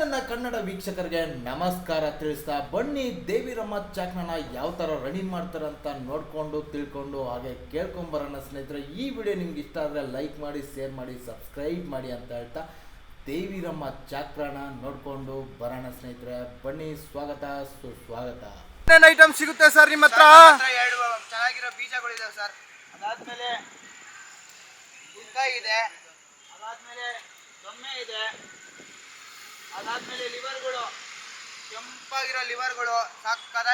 ನನ್ನ ಕನ್ನಡ ವೀಕ್ಷಕರಿಗೆ ನಮಸ್ಕಾರ ತಿಳಿಸ್ತಾ ಬನ್ನಿ. ದೇವಿರಮ್ಮ ಚಾಕ್ನನ ಯಾವ ಥರ ರನ್ನಿಂಗ್ ಮಾಡ್ತಾರೆ ಅಂತ ನೋಡಿಕೊಂಡು ತಿಳ್ಕೊಂಡು ಹಾಗೆ ಕೇಳ್ಕೊಂಬರೋಣ ಸ್ನೇಹಿತರೆ. ಈ ವಿಡಿಯೋ ನಿಮ್ಗೆ ಇಷ್ಟ ಆದರೆ ಲೈಕ್ ಮಾಡಿ ಶೇರ್ ಮಾಡಿ ಸಬ್ಸ್ಕ್ರೈಬ್ ಮಾಡಿ ಅಂತ ಹೇಳ್ತಾ ದೇವಿರಮ್ಮ ಚಾಕ್ರನ ನೋಡಿಕೊಂಡು ಬರೋಣ ಸ್ನೇಹಿತರೆ. ಬನ್ನಿ ಸ್ವಾಗತ ಸುಸ್ವಾಗತ. ಏನೇನು ಐಟಮ್ ಸಿಗುತ್ತೆ ಸರ್ ನಿಮ್ಮ ಹತ್ರ? ಎರಡು ಚೆನ್ನಾಗಿರೋ ಬೀಜಗಳಿದೆ ಸರ್ ಅದಾದಮೇಲೆ ಇದೆ. ಅದಾದಮೇಲೆ ದೊಮ್ಮೆ ಇದೆ. ಅದಾದ್ಮೇಲೆ ಲಿವರ್ಗಳು ಕೆಂಪಾಗಿರೋ ಲಿವರ್ಗಳು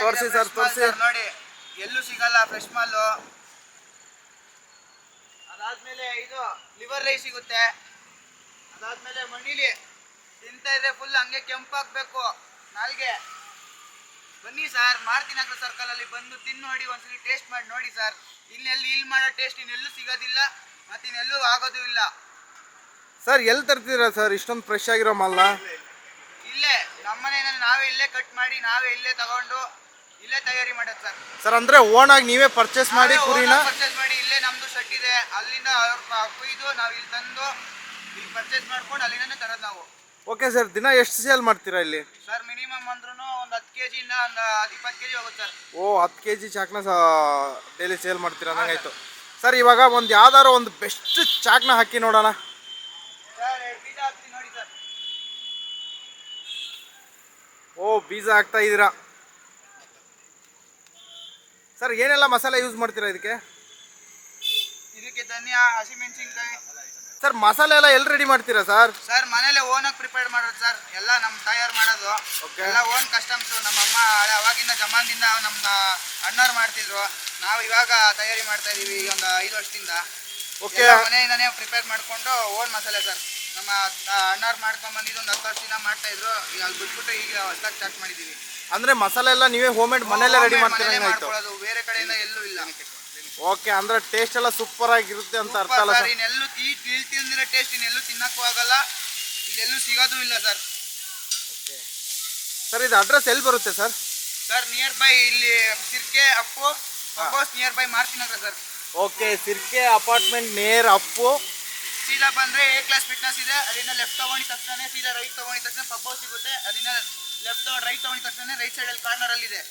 ತೋರ್ಸಿ fresh ಸರ್, ತೋರ್ಸಿ. ನೋಡಿ. ಎಲ್ಲೂ ಸಿಗಲ್ಲ ಫ್ರೆಶ್ ಮಾಲು ಅದಾದ್ಮೇಲೆ ಇದು ಲಿವರ್ ರೈಸ್ ಸಿಗುತ್ತೆ. ಅದಾದ್ಮೇಲೆ ಮಣಿಲಿ ತಿಂತಾ ಇದ್ರೆ ಫುಲ್ ಹಂಗೆ ಕೆಂಪಾಗ್ಬೇಕು. ನಾಲ್ಗೆ. ಬನ್ನಿ ಸರ್ ಮಾರ್ತಿನಗರ ಸರ್ಕಲ್ ಅಲ್ಲಿ ಬಂದು ತಿನ್ನು ನೋಡಿ ಒಂದ್ಸಲಿ ಟೇಸ್ಟ್ ಮಾಡಿ ನೋಡಿ ಸರ್. ಇನ್ನೆಲ್ಲಿ ಇಲ್ಲಿ ಮಾಡೋ ಟೇಸ್ಟ್ ಇನ್ನೆಲ್ಲೂ ಸಿಗೋದಿಲ್ಲ ಮತ್ತೆ ಇನ್ನೆಲ್ಲೂ ಆಗೋದು ಇಲ್ಲ. ಸರ್ ಎಲ್ಲಿ ತರ್ತೀರಾ ಸರ್? ಇಷ್ಟೊಂದು ಫ್ರೆಶ್ ಆಗಿರೋ ಮಾಲ್ನ ಇಲ್ಲೇ ನಮ್ಮನೆಯಲ್ಲಿ ನಾವೇ ಇಲ್ಲೇ ಕಟ್ ಮಾಡಿ ನಾವೇ ಇಲ್ಲೇ ತಗೊಂಡು ಇಲ್ಲೇ ತಯಾರಿ ಮಾಡೋದು ಸರ್. ಸರ್ ಅಂದ್ರೆ ಓನ್ ಆಗಿ ನೀವೇ ಪರ್ಚೇಸ್ ಮಾಡಿ ಕುರಿನ? ಪರ್ಚೇಸ್ ಮಾಡಿ ಇಲ್ಲೇ ನಮ್ದು ಶೆಡ್ ಇದೆ ಅಲ್ಲಿಂದ ಅವ್ರ ಕುಯ್ದು ನಾವು ಇಲ್ಲಿ ತಂದು ಇಲ್ಲಿ ಪರ್ಚೇಸ್ ಮಾಡ್ಕೊಂಡು ಅಲ್ಲಿಂದನೇ ತರೋದು ನಾವು. ಓಕೆ ಸರ್ ದಿನ ಎಷ್ಟು ಸೇಲ್ ಮಾಡ್ತೀರಾ ಇಲ್ಲಿ? ಸರ್ ಮಿನಿಮಮ್ ಅಂದ್ರೂ ಒಂದು ಹತ್ತು ಕೆ ಜಿಯಿಂದ ಒಂದು ಇಪ್ಪತ್ತು ಕೆ ಜಿ ಹೋಗುತ್ತೆ ಸರ್. ಓ ಹತ್ತು ಕೆ ಜಿ ಚಾಕ್ನ ಡೈಲಿ ಸೇಲ್ ಮಾಡ್ತೀರಾ ಅನ್ನಂಗಾಯ್ತು ಸರ್. ಇವಾಗ ಒಂದು ಯಾವ್ದಾರು ಒಂದು ಬೆಸ್ಟ್ ಚಾಕ್ನ ಹಾಕಿ ನೋಡೋಣ ಸರ್ ಎರಡು ಬೀಜ ಹಾಕ್ತೀನಿ ನೋಡಿ ಸರ್ ಓ ಬೀಜ ಹಾಕ್ತಾ ಇದ್ದೀರಾ? ಸರ್ ಏನೆಲ್ಲ ಮಸಾಲೆ ಯೂಸ್ ಮಾಡ್ತೀರಾ ಇದಕ್ಕೆ? ಇದಕ್ಕೆ ಧನಿಯಾ ಹಸಿಮೆಣಸಿನ್ಕಾಯಿ ಸರ್ ಮಸಾಲೆ ಎಲ್ಲ ಎಲ್ಲಿ ರೆಡಿ ಮಾಡ್ತೀರಾ ಸರ್? ಸರ್ ಮನೇಲೆ ಓನಾಗಿ ಪ್ರಿಪೇರ್ ಮಾಡೋದು ಸರ್. ಎಲ್ಲ ನಮ್ಮ ತಯಾರು ಮಾಡೋದು. Okay. ಎಲ್ಲ ಓನ್ ಕಸ್ಟಮ್ಸು ನಮ್ಮ ಅಮ್ಮ ಹಳೆ ಅವಾಗಿಂದ ಜಮಾನದಿಂದ ನಮ್ಮ ಅಣ್ಣವ್ರು ಮಾಡ್ತಿದ್ರು. ನಾವು ಇವಾಗ ತಯಾರಿ ಮಾಡ್ತಾ ಇದೀವಿ ಈಗ ಒಂದು ಐದು ವರ್ಷದಿಂದ. ಓಕೆ ಎಲ್ಲ ಮನೆಯಿಂದನೇ ಪ್ರಿಪೇರ್ ಮಾಡಿಕೊಂಡು ಓನ್ ಮಸಾಲೆ ಸರ್. ನಮ್ಮ ಅಣ್ಣಾರು ಮಾಡ್ಕೊಂಡ್ ಬಂದಿದ್ದು ಒಂದು ಹತ್ತು ವರ್ಷದಿಂದ ಮಾಡ್ತಾ ಇದ್ರು. ಈಗ ಅಲ್ಲಿ ಬಿಟ್ಬಿಟ್ಟು ಈಗ ಹೊಸ್ದಾಗಿ ಸ್ಟಾರ್ಟ್ ಮಾಡಿದೀವಿ. ಅಂದ್ರೆ ಮಸಾಲೆ ಎಲ್ಲ ನೀವೇ ಹೋಮ್ ಮೇಡ್ ಮನೆಯಲ್ಲೇ ರೆಡಿ ಮಾಡ್ತೀರಾ ಮನೇಲೇ ಆಯ್ತು ಮಾಡ್ಕೊಳ್ಳೋದು. ಬೇರೆ ಕಡೆಯಿಂದ ಎಲ್ಲೂ ಇಲ್ಲ. ಓಕೆ ಅಂದ್ರೆ ಟೇಸ್ಟ್ ಎಲ್ಲ ಸೂಪರ್ ಆಗಿರುತ್ತೆ ಅಂತ ಅರ್ಥ ಅಲ್ಲ ಸರ್ ಸರ್? ಇನ್ನೆಲ್ಲೂ ಈ ಇಲ್ಲಿ ತಿಂದಿರೋ ಟೇಸ್ಟ್ ಇನ್ನೆಲ್ಲೂ ತಿನ್ನಕ್ಕೂ ಆಗಲ್ಲ. ಇಲ್ಲೆಲ್ಲೂ ಸಿಗೋದು ಇಲ್ಲ ಸರ್. ಸರ್ ಇದು ಅಡ್ರೆಸ್ ಎಲ್ಲಿ ಬರುತ್ತೆ ಸರ್? ಸರ್ ನಿಯರ್ ಬೈ ಇಲ್ಲಿ ಸಿರ್ಕೆ Appu oppose near by Marthinagar sir. Okay Sirke apartment near Appu. ಸೀದಾ ಬಂದ್ರೆ ಎ ಕ್ಲಾಸ್ ಫಿಟ್ನೆಸ್ ಇದೆ. ಅದರಿಂದ ಲೆಫ್ಟ್ ತಗೊಂಡಿದ ತಕ್ಷಣ ಸೀದಾ ರೈಟ್ ತಗೊಂಡಿದ ತಕ್ಷಣ ಪಬ್ಬೋ ಸಿಗುತ್ತೆ. ಅದನ್ನ ಲೆಫ್ಟ್ ರೈಟ್ ತಗೊಂಡಿದ ತಕ್ಷಣ ರೈಟ್ ಸೈಡ್ ಅಲ್ಲಿ ಕಾರ್ನರ್ ಅಲ್ಲಿ ಇದೆ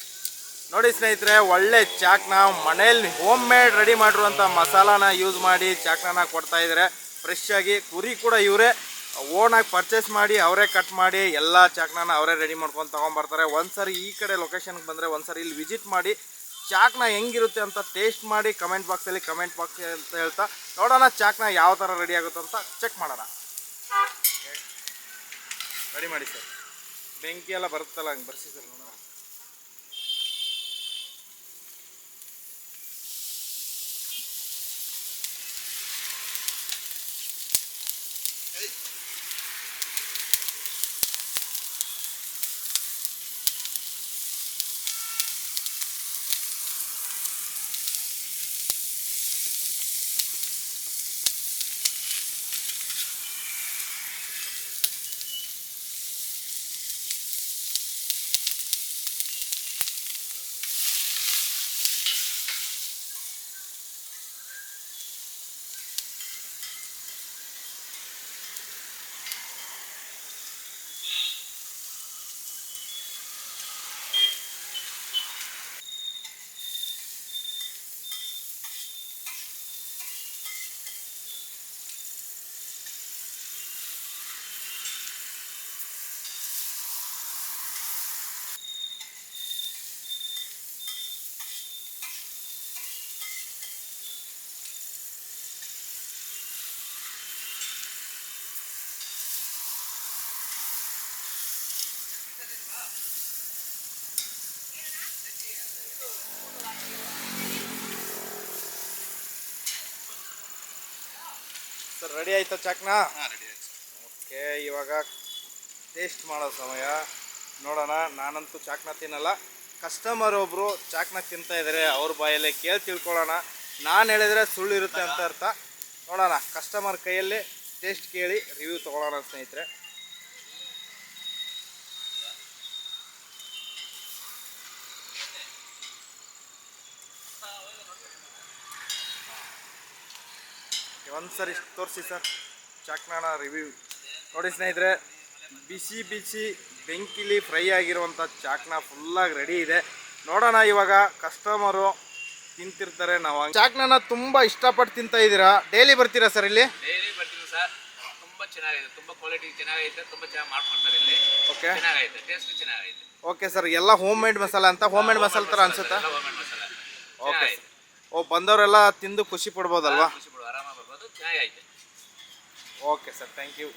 ನೋಡಿ ಸ್ನೇಹಿತರೆ, ಒಳ್ಳೆ ಚಾಕ್ನ ಮನೇಲಿ ಹೋಮ್ ಮೇಡ್ ರೆಡಿ ಮಾಡಿರುವಂಥ ಮಸಾಲಾನ ಯೂಸ್ ಮಾಡಿ ಚಾಕ್ನ ಕೊಡ್ತಾ ಇದ್ದಾರೆ. ಫ್ರೆಶ್ ಆಗಿ ಕುರಿ ಕೂಡ ಇವರೇ. ಓನಾಗಿ ಪರ್ಚೇಸ್ ಮಾಡಿ ಅವರೇ ಕಟ್ ಮಾಡಿ ಎಲ್ಲ ಚಾಕ್ನ ಅವರೇ ರೆಡಿ ಮಾಡ್ಕೊಂಡು ತೊಗೊಂಬರ್ತಾರೆ ಒಂದ್ಸರಿ ಈ ಕಡೆ ಲೊಕೇಶನ್ಗೆ ಬಂದರೆ ಒಂದ್ಸರಿ ಇಲ್ಲಿ ವಿಸಿಟ್ ಮಾಡಿ ಚಾಕ್ನ ಹೆಂಗಿರುತ್ತೆ ಅಂತ ಟೇಸ್ಟ್ ಮಾಡಿ ಕಮೆಂಟ್ ಬಾಕ್ಸಲ್ಲಿ ಕಮೆಂಟ್ ಬಾಕ್ಸ್ ಅಂತ ಹೇಳ್ತಾ ನೋಡೋಣ ಚಾಕ್ನ ಯಾವ ಥರ ರೆಡಿ ಆಗುತ್ತೆ ಅಂತ ಚೆಕ್ ಮಾಡೋಣ. ರೆಡಿ ಮಾಡಿ ಸರ್ ಬೆಂಕಿ ಎಲ್ಲ ಬರುತ್ತಲ್ಲ, ಹಂಗೆ ಬರ್ಸಿ ಸರ್ ನೋಡೋಣ. ಸರ್ ರೆಡಿ ಆಯ್ತಾ ಚಾಕ್ನಾ? ಓಕೆ ಇವಾಗ ಟೇಸ್ಟ್ ಮಾಡೋ ಸಮಯ. ನೋಡೋಣ ನಾನಂತೂ ಚಾಕ್ನ ತಿನ್ನಲ್ಲ. ಕಸ್ಟಮರ್ ಒಬ್ಬರು ಚಾಕ್ನ ತಿಂತಾ ಇದ್ದಾರೆ ಅವ್ರ ಬಾಯಲ್ಲೇ ಕೇಳಿ ತಿಳ್ಕೊಳ್ಳೋಣ. ನಾನು ಹೇಳಿದ್ರೆ ಸುಳ್ಳು ಇರುತ್ತೆ ಅಂತ ಅರ್ಥ. ನೋಡೋಣ ಕಸ್ಟಮರ್ ಕೈಯಲ್ಲಿ ಟೇಸ್ಟ್ ಕೇಳಿ ರಿವ್ಯೂ ತೊಗೊಳ್ಳೋಣ ಸ್ನೇಹಿತರೆ. ಒಂದ್ಸರಿ ತೋರಿಸಿ ಸರ್. ಚಾಕ್ನಾಣ ರಿವ್ಯೂ ನೋಡಿ ಸ್ನೇಹಿತರೆ ಬಿಸಿ ಬಿಸಿ ಬೆಂಕಿಲಿ ಫ್ರೈ ಆಗಿರುವಂಥ ಚಾಕ್ನ ಫುಲ್ಲಾಗಿ ರೆಡಿ ಇದೆ. ನೋಡೋಣ ಇವಾಗ ಕಸ್ಟಮರು ತಿಂತಿರ್ತಾರೆ ನಾವು ಚಾಕ್ನ ತುಂಬ ಇಷ್ಟಪಟ್ಟು ತಿಂತಾ ಇದ್ದೀರಾ? ಡೈಲಿ ಬರ್ತೀರಾ ಸರ್ ಇಲ್ಲಿ? ಡೈಲಿ ಬರ್ತೀನಿ ಸರ್. ತುಂಬ ಚೆನ್ನಾಗಿದೆ. ತುಂಬ ಕ್ವಾಲಿಟಿ ಚೆನ್ನಾಗೈತೆ. ತುಂಬಾ ಚೆನ್ನಾಗಿ ಮಾಡ್ಕೊಡ್ತಾರೆ ಇಲ್ಲಿ. ಓಕೆ ಚೆನ್ನಾಗೈತೆ. ಟೇಸ್ಟ್ ಚೆನ್ನಾಗೈತೆ. ಓಕೆ ಸರ್ ಎಲ್ಲ ಹೋಮ್ ಮೇಡ್ ಮಸಾಲ ಅಂತ? ಹೋಮ್ ಮೇಡ್ ಮಸಾಲ ಥರ ಅನ್ಸುತ್ತಾ? ಮಸಾಲ. ಓಕೆ ಓ ಬಂದವರೆಲ್ಲ ತಿಂದು ಖುಷಿ ಪಡ್ಬೋದಲ್ವಾ? ಚೆನ್ನಾಗೈತೆ ಓಕೆ ಸರ್ ಥ್ಯಾಂಕ್ ಯು